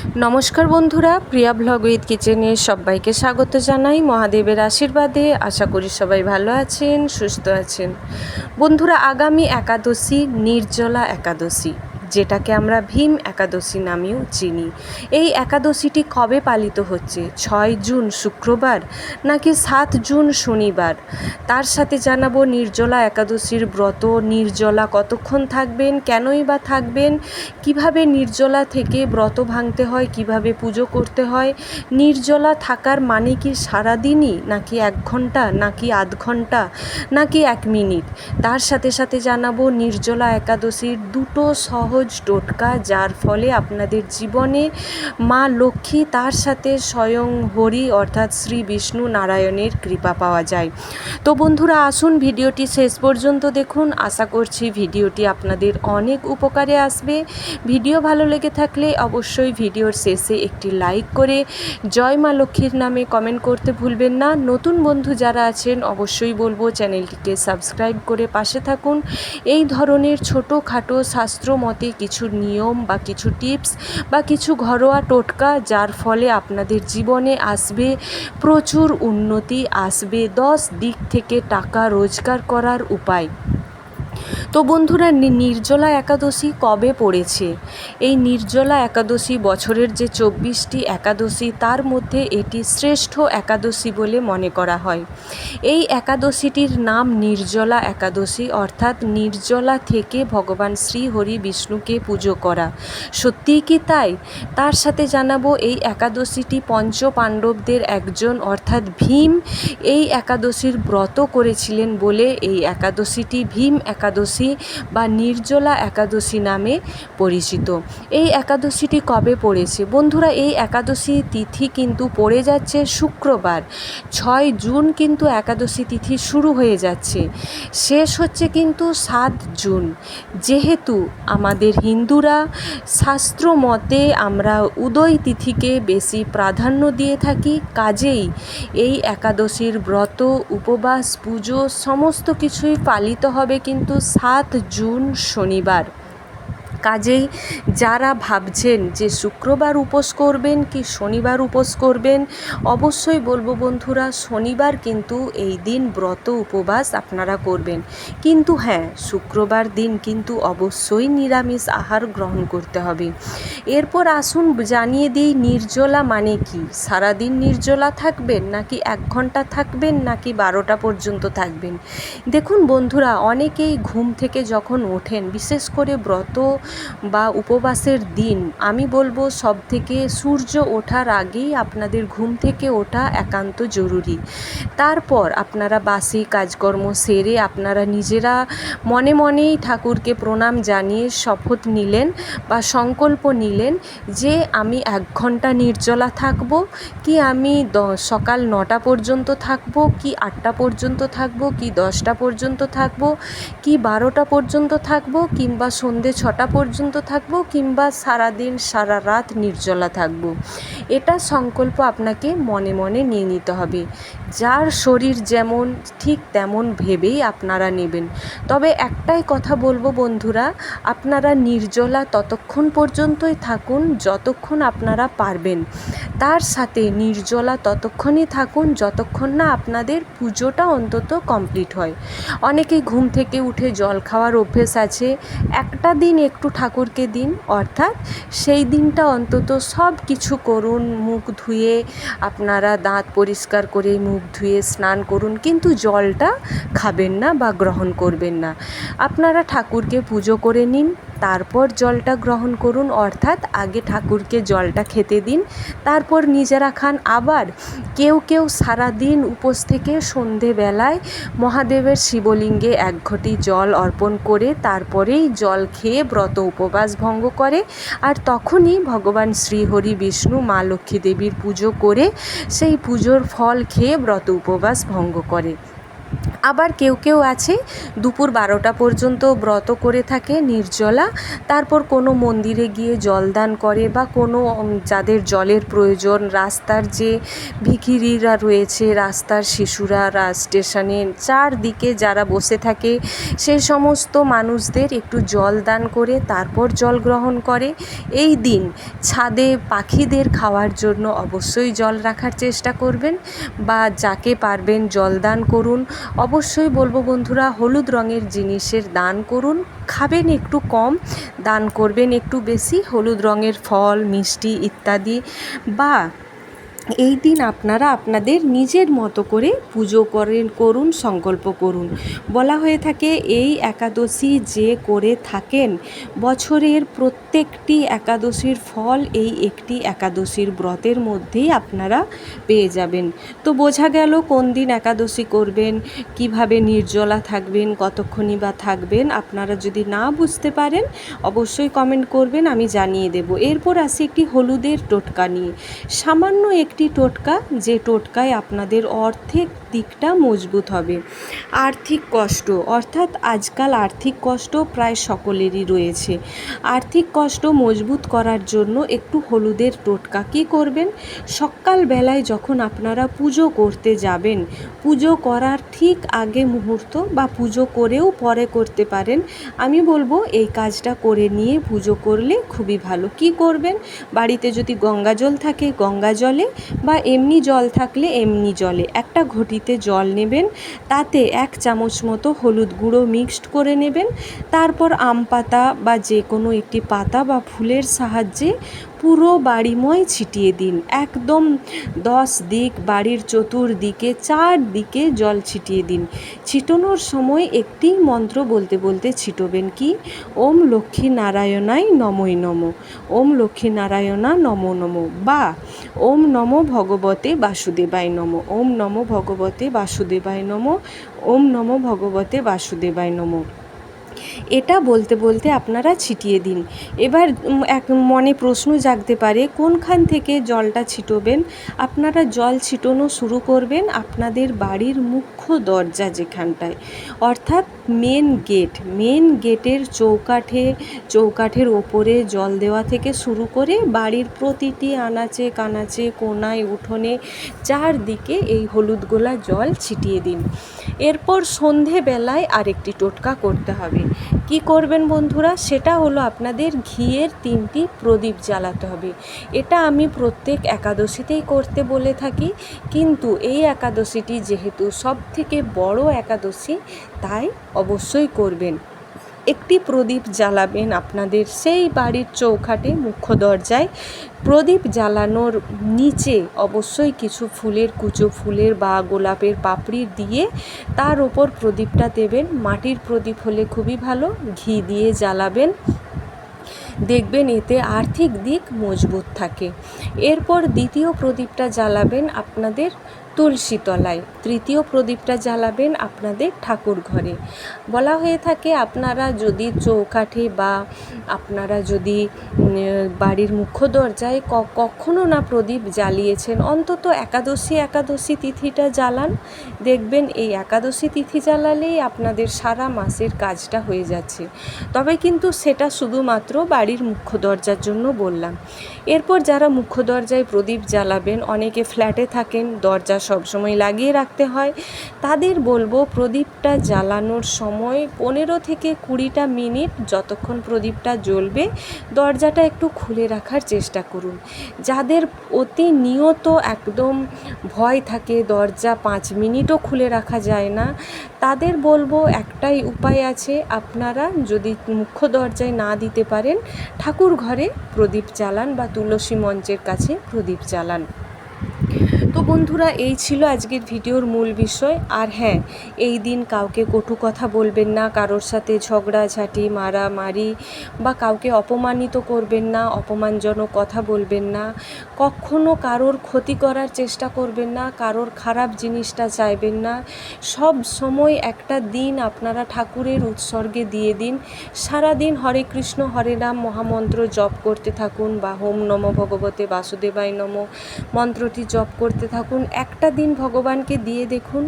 নমস্কার বন্ধুরা, প্রিয়া blog with কিচেনে সবাইকে স্বাগত জানাই। মহাদেবের আশীর্বাদে আশা করি সবাই ভালো আছেন, সুস্থ আছেন। বন্ধুরা, আগামী একাদশী, নির্জলা একাদশী। যেটাকে আমরা ভীম একাদশী নামেও চিনি। এই একাদশীটি কবে পালিত হচ্ছে? ছয় জুন শুক্রবার নাকি সাত জুন শনিবার? তার সাথে জানাব নির্জলা একাদশীর ব্রত। নির্জলা কতক্ষণ থাকবেন? কেনই বা থাকবেন? কীভাবে নির্জলা থেকে ব্রত ভাঙতে হয়? কীভাবে পুজো করতে হয়? নির্জলা থাকার মানে কি সারাদিনই? নাকি এক ঘণ্টা? নাকি আধ ঘণ্টা? নাকি এক মিনিট? তার সাথে সাথে জানাব নির্জলা একাদশীর দুটো সহজ টোটকা, যার ফলে আপনাদের জীবনে মা লক্ষ্মী তার সাথে স্বয়ং হরি অর্থাৎ শ্রী বিষ্ণু নারায়ণের কৃপা পাওয়া যায়। তো বন্ধুরা, আসুন ভিডিওটি শেষ পর্যন্ত দেখুন। আশা করছি ভিডিওটি আপনাদের অনেক উপকারে আসবে। ভিডিও ভালো লেগে থাকলে অবশ্যই ভিডিওর শেষে একটি লাইক করে জয় মা লক্ষ্মীর নামে কমেন্ট করতে ভুলবেন না। নতুন বন্ধু যারা আছেন, অবশ্যই বলব চ্যানেলটিকে সাবস্ক্রাইব করে পাশে থাকুন। এই ধরনের ছোটোখাটো শাস্ত্র মতে কিছু নিয়ম বা কিছু টিপস বা কিছু ঘরোয়া টোটকা যার ফলে আপনাদের জীবনে আসবে প্রচুর উন্নতি, আসবে দশ দিক থেকে টাকা রোজগার করার উপায়। তো বন্ধুরা নির্জলা একাদশী কবে পড়েছে? এই নির্জলা একাদশী বছরের যে চব্বিশটি একাদশী, তার মধ্যে এটি শ্রেষ্ঠ একাদশী বলে মনে করা হয়। এই একাদশীটির নাম নির্জলা একাদশী, অর্থাৎ নির্জলা থেকে ভগবান শ্রী হরি বিষ্ণুকে পুজো করা। সত্যিই কি তাই? তার সাথে জানাব, এই একাদশীটি পঞ্চ পাণ্ডবদের একজন, অর্থাৎ ভীম, এই একাদশীর ব্রত করেছিলেন বলে এই একাদশীটি ভীম একাদশী বা নির্জলা একাদশী নামে পরিচিত। এই একাদশীটি কবে পড়েছে? বন্ধুরা, এই একাদশী তিথি কিন্তু পড়ে যাচ্ছে শুক্রবার। ছয় জুন কিন্তু একাদশী তিথি শুরু হয়ে যাচ্ছে। শেষ হচ্ছে কিন্তু সাত জুন। যেহেতু আমাদের হিন্দুরা শাস্ত্র মতে আমরা উদয় তিথিকে বেশি প্রাধান্য দিয়ে থাকি, কাজেই এই একাদশীর ব্রত, উপবাস, পুজো সমস্ত কিছুই পালিত হবে কিন্তু সাত জুন শনিবার। কাজেই যারা ভাবছেন যে শুক্রবার উপোস করবেন কি শনিবার উপোস করবেন, অবশ্যই বলব বন্ধুরা, শনিবার কিন্তু এই দিন ব্রত উপবাস আপনারা করবেন। কিন্তু হ্যাঁ শুক্রবার দিন কিন্তু অবশ্যই নিরামিষ আহার গ্রহণ করতে হবে। এরপর আসুন জানিয়ে দিই নির্জলা মানে কি? সারাদিন নির্জলা থাকবেন নাকি এক ঘণ্টা থাকবেন নাকি বারোটা পর্যন্ত থাকবেন? দেখুন বন্ধুরা, অনেকেই ঘুম থেকে যখন ওঠেন, বিশেষ করে ব্রত বা উপবাসের দিন, আমি বলব সব থেকে সূর্য ওঠার আগেই আপনাদের ঘুম থেকে ওঠা একান্ত জরুরি। তারপর আপনারা বাসি কাজকর্ম সেরে আপনারা নিজেরা মনে মনেই ঠাকুরকে প্রণাম জানিয়ে শপথ নিলেন বা সংকল্প নিলেন যে আমি এক ঘণ্টা নির্জলা থাকব, কি আমি সকাল নটা পর্যন্ত থাকব, কি আটটা পর্যন্ত থাকব, কি দশটা পর্যন্ত থাকব, কি বারোটা পর্যন্ত থাকব, কিংবা সন্ধে ছটা পর্যন্ত থাকব কিংবা সারাদিন, সারা রাত নির্জলা থাকব। এটা সংকল্প আপনাকে মনে মনে নিয়ে নিতে হবে। যার শরীর যেমন ঠিক তেমন ভেবেই আপনারা নেবেন। তবে একটাই কথা বলব বন্ধুরা, আপনারা নির্জলা ততক্ষণ পর্যন্তই থাকুন, যতক্ষণ আপনারা পারবেন। তার সাথে নির্জলা ততক্ষণই থাকুন, যতক্ষণ না আপনাদের পুজোটা অন্তত কমপ্লিট হয়। অনেকেই ঘুম থেকে উঠে জল খাওয়ার অভ্যেস আছে, একটা দিন একটু ঠাকুরকে দিন, অর্থাৎ সেই দিনটা অন্তত সব কিছু করুন, মুখ ধুয়ে, আপনারা দাঁত পরিষ্কার করে মুখ ধুয়ে স্নান করুন, কিন্তু জলটা খাবেন না বা গ্রহণ করবেন না। আপনারা ঠাকুরকে পুজো করে নিন তারপর জলটা গ্রহণ করুন, অর্থাৎ আগে ঠাকুরকে জলটা খেতে দিন। তারপর নিজেরা খান। আবার কেউ কেউ সারা দিন উপোস থেকে সন্ধেবেলায় মহাদেবের শিবলিঙ্গে এক ঘটি জল অর্পণ করে তারপরেই জল খেয়ে ব্রত উপবাস ভঙ্গ করে। আর তখনই ভগবান শ্রীহরি বিষ্ণু মা লক্ষ্মী দেবীর পুজো করে সেই পুজোর ফল খেয়ে ব্রত উপবাস ভঙ্গ করে। আবার কেউ কেউ আছে, দুপুর বারোটা পর্যন্ত ব্রত করে থাকে নির্জলা। তারপর কোনো মন্দিরে গিয়ে জলদান করে বা কোনো যাদের জলের প্রয়োজন, রাস্তার যে ভিখিরিরা রয়েছে, রাস্তার শিশুরা স্টেশনে চারদিকে যারা বসে থাকে সেই সমস্ত মানুষদের একটু জল দান করে, তারপর জল গ্রহণ করে। এই দিন ছাদে পাখিদের খাওয়ার জন্য অবশ্যই জল রাখার চেষ্টা করবেন বা যাকে পারবেন জল দান করুন। অবশ্যই বলব বন্ধুরা, হলুদ রঙের জিনিসের দান করুন। খাবেন একটু কম, দান করবেন একটু বেশি। হলুদ রঙের ফল, মিষ্টি ইত্যাদি বা এই দিন আপনারা আপনাদের নিজের মতো করে পুজো করেন, করুন, সংকল্প করুন। বলা হয়ে থাকে, এই একাদশী যে করে থাকেন, বছরের প্রত্যেকটি একাদশীর ফল এই একটি একাদশীর ব্রতের মধ্যেই আপনারা পেয়ে যাবেন। তো বোঝা গেল কোন দিন একাদশী করবেন, কীভাবে নির্জলা থাকবেন, কতক্ষণই বা থাকবেন, আপনারা যদি না বুঝতে পারেন, অবশ্যই কমেন্ট করবেন, আমি জানিয়ে দেব। এরপর আসি একটি হলুদের টোটকা নিয়ে। সামান্য একটি টোটকা যে টোটকায় আপনাদের অর্ধেক দিকটা মজবুত হবে। আর্থিক কষ্ট, অর্থাৎ আজকাল আর্থিক কষ্ট প্রায় সকলেরই রয়েছে। আর্থিক কষ্ট মজবুত করার জন্য একটু হলুদের টোটকা কী করবেন? সকালবেলায় যখন আপনারা পুজো করতে যাবেন, পুজো করার ঠিক আগে মুহূর্ত বা পুজো করেও পরে করতে পারেন। আমি বলব, এই কাজটা করে নিয়ে পুজো করলে খুবই ভালো। কি করবেন? বাড়িতে যদি গঙ্গা জল থাকে, গঙ্গা জলে বা এমনি জল থাকলে এমনি জলে। একটা ঘটিতে জল নেবেন, তাতে এক চামচ মতো হলুদ গুঁড়ো মিক্সড করে নেবেন। তারপর আম পাতা বা যে কোনো একটি পাতা বা ফুলের সাহায্যে পুরো বাড়িময় ছিটিয়ে দিন। একদম দশ দিক, বাড়ির চতুর্দিকে, চারদিকে জল ছিটিয়ে দিন। ছিটানোর সময় একটি মন্ত্র বলতে বলতে ছিটবেন কি? ওম লক্ষ্মী নারায়ণাই নমই নম। ওম লক্ষ্মী নারায়ণা নম নম। বা ওম নম ভগবতে বাসুদেবায় নম। ওম নম ভগবতে বাসুদেবায় নম। ওম নম ভগবতে বাসুদেবায় নম। এটা বলতে বলতে আপনারা ছিটিয়ে দিন। এবার এক মনে প্রশ্ন জাগতে পারে, কোনখান থেকে জলটা ছিটোবেন? আপনারা জল ছিটোনো শুরু করবেন আপনাদের বাড়ির মুখ্য দরজা যেখানটায়। অর্থাৎ মেন গেট মেন গেটের চৌকাঠে, চৌকাঠের ওপরে জল দেওয়া থেকে শুরু করে বাড়ির প্রতিটি আনাচে, কানাচে, কোনায়, উঠোনে চারদিকে এই হলুদ গোলা জল ছিটিয়ে দিন। এরপর সন্ধেবেলায় আরেকটি টোটকা করতে হবে। কি করবেন বন্ধুরা? সেটা হলো আপনাদের ঘিয়ের তিনটি প্রদীপ জ্বালাতে হবে। এটা আমি প্রত্যেক একাদশীতেই করতে বলে থাকি। কিন্তু এই একাদশীটি যেহেতু সব থেকে বড় একাদশী, তাই অবশ্যই করবেন। একটি প্রদীপ জ্বালাবেন আপনাদের। সেই বাড়ির চৌখাটে মুখ্য দরজায় প্রদীপ জ্বালানোর নিচে অবশ্যই কিছু ফুলের কুচো ফুলের বা গোলাপের পাপড়ি দিয়ে তার ওপর প্রদীপটা দেবেন। মাটির প্রদীপ হলে খুবই ভালো, ঘি দিয়ে জ্বালাবেন। দেখবেন এতে আর্থিক দিক মজবুত থাকে। এরপর দ্বিতীয় প্রদীপটা জ্বালাবেন আপনাদের তুলসী তলায় তৃতীয় প্রদীপটা জ্বালাবেন আপনাদের ঠাকুর ঘরে। বলা হয়ে থাকে, আপনারা যদি চৌকাঠে বা আপনারা যদি বাড়ির মুখ্য দরজায় কখনো না প্রদীপ জ্বালিয়েছেন, অন্তত একাদশী একাদশী তিথিটা জ্বালান। দেখবেন এই একাদশী তিথি জ্বালালেই আপনাদের সারা মাসের কাজটা হয়ে যাচ্ছে। তবে কিন্তু সেটা শুধুমাত্র বাড়ির মুখ্য দরজার জন্য বললাম। এরপর যারা মুখ্য দরজায় প্রদীপ জ্বালাবেন, অনেকে ফ্ল্যাটে থাকেন, দরজা সবসময় লাগিয়ে রাখতে হয়। তাদের বলব প্রদীপটা জ্বালানোর সময় পনেরো থেকে কুড়িটা মিনিট যতক্ষণ প্রদীপটা জ্বলবে দরজাটা একটু খুলে রাখার চেষ্টা করুন। যাদের অতি নিয়ত একদম ভয় থাকে দরজা পাঁচ মিনিটও খুলে রাখা যায় না, তাদের বলব একটাই উপায় আছে, আপনারা যদি মুখ্য দরজায় না দিতে পারেন ঠাকুর ঘরে প্রদীপ জ্বালান বা তুলসী মঞ্চের কাছে প্রদীপ জ্বালান। বন্ধুরা, এই ছিল আজকের ভিডিওর মূল বিষয়। আর হ্যাঁ এই দিন কাউকে কটু কথা বলবেন না, কারোর সাথে ঝগড়াঝাটি মারামারি বা কাউকে অপমানিত করবেন না, অপমানজনক কথা বলবেন না, কখনো কারোর ক্ষতি করার চেষ্টা করবেন না, কারোর খারাপ জিনিসটা চাইবেন না। সব সময় একটা দিন আপনারা ঠাকুরের উৎসর্গে দিয়ে দিন। সারা দিন হরে কৃষ্ণ, হরে রাম মহামন্ত্র জপ করতে থাকুন বা হোম নম ভগবতে বাসুদেবায় নম। মন্ত্রটি জপ করতে করতে থাকুন, একটা দিন ভগবানকে দিয়ে দেখুন।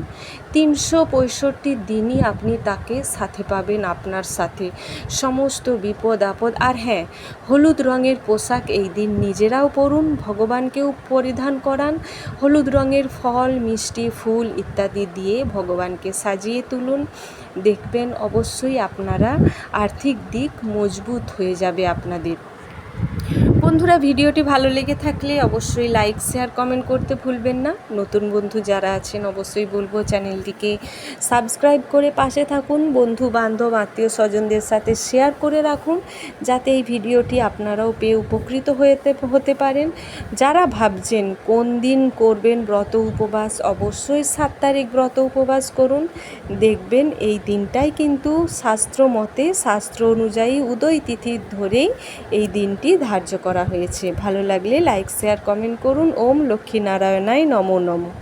তিনশো পঁয়ষট্টি দিনই আপনি তাকে সাথে পাবেন, আপনার সাথে। সমস্ত বিপদ, আপদ, আর হ্যাঁ হলুদ রঙের পোশাক এই দিন নিজেরাও পরুন, ভগবানকেও পরিধান করান। হলুদ রঙের ফল, মিষ্টি, ফুল ইত্যাদি দিয়ে ভগবানকে সাজিয়ে তুলুন। দেখবেন অবশ্যই আপনারা আর্থিক দিক মজবুত হয়ে যাবে আপনাদের। বন্ধুরা, ভিডিওটি ভালো লেগে থাকলে অবশ্যই লাইক শেয়ার কমেন্ট করতে ভুলবেন না। নতুন বন্ধু যারা আছেন, অবশ্যই বলব চ্যানেলটিকে সাবস্ক্রাইব করে পাশে থাকুন। বন্ধু, বান্ধব, আত্মীয় স্বজনদের সাথে শেয়ার করে রাখুন, যাতে এই ভিডিওটি আপনারাও পেয়ে উপকৃত হয়েতে, হতে পারেন। যারা ভাবছেন কোন দিন করবেন ব্রত উপবাস, অবশ্যই সাত তারিখ ব্রত উপবাস করুন। দেখবেন এই দিনটাই কিন্তু শাস্ত্র মতে, শাস্ত্র অনুযায়ী উদয় তিথির ধরেই এই দিনটি ধার্য করা হয়েছে। ভালো লাগলে লাইক শেয়ার কমেন্ট করুন। ওম লক্ষ্মী নারায়ণায় নমো নমঃ।